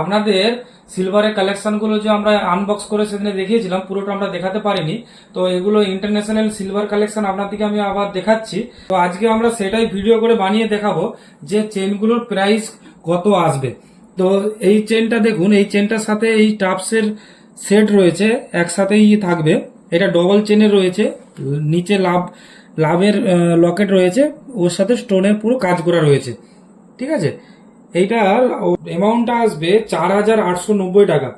আপনাদের সিলভারের কালেকশনগুলো যে আমরা আনবক্স করে সেদিনে দেখিয়েছিলাম, পুরোটা আমরা দেখাতে পারিনি। তো এগুলো ইন্টারন্যাশনাল সিলভার কালেকশন আপনাদেরকে আমি আবার দেখাচ্ছি। তো আজকে আমরা সেটাই ভিডিও করে বানিয়ে দেখাবো যে চেনগুলোর প্রাইস কত আসবে। তো এই চেনটা দেখুন, এই চেনটার সাথে এই টাপসের সেট রয়েছে, একসাথেই থাকবে। এটা ডবল চেনের রয়েছে, নিচে লাভ, লাভের লকেট রয়েছে, ওর সাথে স্টোনের পুরো কাজ করা রয়েছে। ঠিক আছে? এইটার অ্যামাউন্টটা আসবে চার হাজার আটশো নব্বই টাকা।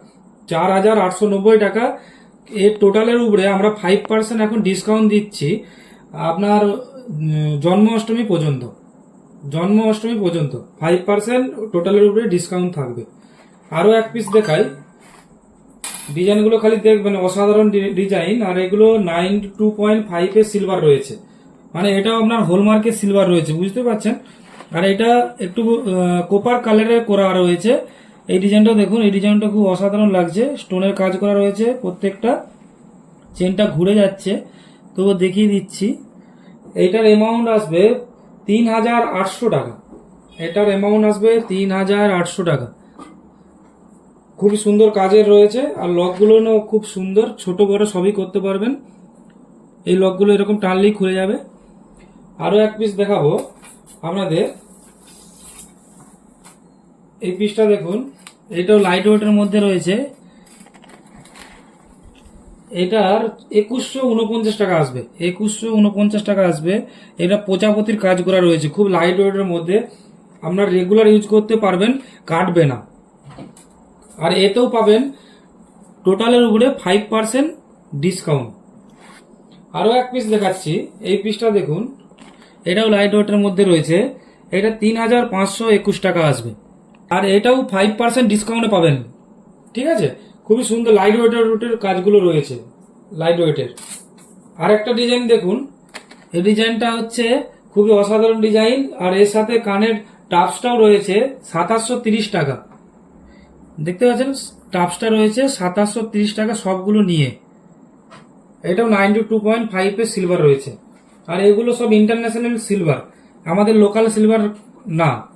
চার হাজার আটশো নব্বই টাকা। এর টোটালের উপরে আমরা ফাইভ পার্সেন্ট এখন ডিসকাউন্ট দিচ্ছি আপনার উম, জন্মাষ্টমী পর্যন্ত। জন্ম অষ্টমী পর্যন্ত ফাইভ পার্সেন্ট টোটালের উপরে ডিসকাউন্ট থাকবে। আরও এক পিস দেখাই। ডিজাইনগুলো খালি দেখবেন অসাধারণ ডিজাইন। আর এগুলো নাইন টু পয়েন্ট ফাইভের সিলভার রয়েছে। মানে এটাও আপনার হলমার্কের সিলভার রয়েছে বুঝতে পারছেন? আর এটা একটু কোপার কালারের করা রয়েছে। এই ডিজাইনটা দেখুন, এই ডিজাইনটা খুব অসাধারণ লাগছে। স্টোনের কাজ করা রয়েছে প্রত্যেকটা। চেনটা ঘুরে যাচ্ছে। তো দেখিয়ে দিচ্ছি। এইটার অ্যামাউন্ট আসবে তিন হাজার আটশো টাকা। এটার অ্যামাউন্ট আসবে তিন হাজার আটশো টাকা। খুবই সুন্দর কাজের রয়েছে। আর লকগুলো খুব সুন্দর। ছোট বড় সবই করতে পারবেন। এই লকগুলো এরকম টানলেই খুলে যাবে। আরও এক পিস দেখাবো। আপনাদের এই পিসটা দেখুন, এটাও লাইট ওয়েটের মধ্যে রয়েছে। এটার একুশশো উনপঞ্চাশ টাকা আসবে, একুশশো উনপঞ্চাশ টাকা আসবে। এটা প্রজাপতির কাজ করা রয়েছে, খুব লাইট ওয়েটের মধ্যে। আপনার রেগুলার ইউজ করতে পারবেন, কাটবে না। আর এতেও পাবেন টোটালের উপরে ফাইভ পার্সেন্ট ডিসকাউন্ট আরও এক পিস দেখাচ্ছি, এই পিসটা দেখুন। এটাও লাইট ওয়েটের মধ্যে রয়েছে। এটা তিন হাজার পাঁচশো একুশ টাকা আসবে। আর এটাও ফাইভ পার্সেন্ট ডিসকাউন্টে পাবেন। ঠিক আছে? খুবই সুন্দর লাইট ওয়েটের রুটের কাজগুলো রয়েছে লাইট ওয়েটের আর একটা ডিজাইন দেখুন। এই ডিজাইনটা হচ্ছে খুবই অসাধারণ ডিজাইন আর এর সাথে কানের টাপসটাও রয়েছে সাতাশশো তিরিশ টাকা। দেখতে পাচ্ছেন? টাপসটা রয়েছে সাতাশশো তিরিশ টাকা সবগুলো নিয়ে। এটাও নাইনটি টু পয়েন্ট ফাইভের সিলভার রয়েছে। আর এগুলো সব ইন্টারন্যাশনাল সিলভার আমাদের লোকাল সিলভার না।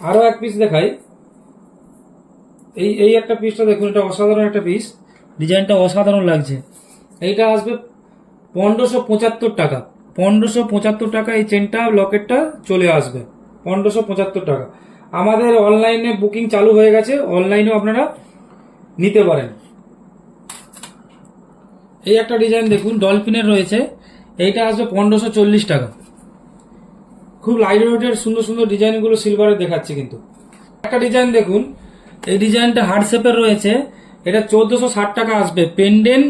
আরও এক পিস দেখাই। এই এই একটা পিসটা দেখুন, এটা অসাধারণ একটা পিস ডিজাইনটা অসাধারণ লাগছে। এইটা আসবে পনেরোশো পঁচাত্তর টাকা। পনেরোশো পঁচাত্তর টাকা এই চেনটা লকেটটা চলে আসবে। পনেরোশো পঁচাত্তর টাকা। আমাদের অনলাইনে বুকিং চালু হয়ে গেছে। অনলাইনেও আপনারা নিতে পারেন। এই একটা ডিজাইন দেখুন ডলফিনের রয়েছে। এইটা আসবে পনেরোশো চল্লিশ টাকা। খুব লাইট ওয়েটের সুন্দর সুন্দর ডিজাইনগুলো সিলভারে দেখাচ্ছে কিন্তু। একটা ডিজাইন দেখুন, এই ডিজাইনটা হার্ড শেপের রয়েছে, এটা চোদ্দশো ষাট টাকা আসবে। পেন্ডেন্ট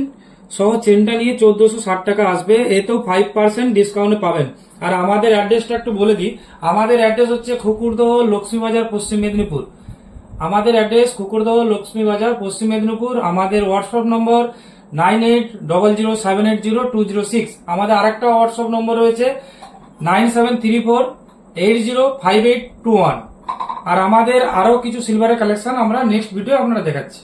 সহ চেনটা নিয়ে চোদ্দশো ষাট টাকা আসবে, এতেও ফাইভ পার্সেন্ট ডিসকাউন্টে পাবেন। আর আমাদের অ্যাড্রেসটা একটু বলে দিই, আমাদের অ্যাড্রেস হচ্ছে খুকুরদহ লক্ষ্মীবাজার পশ্চিম মেদিনীপুর। আমাদের অ্যাড্রেস কুকুরদহ লক্ষ্মী বাজার পশ্চিম মেদিনীপুর, আমাদের WhatsApp number nine eight double zero seven eight zero two zero six. আমাদের আরেকটা হোয়াটসঅ্যাপ নম্বর রয়েছে, nine seven three four eight zero five eight two one. আর আমাদের আরও কিছু সিলভারের কালেকশন আমরা নেক্সট ভিডিও আপনারা দেখাচ্ছি।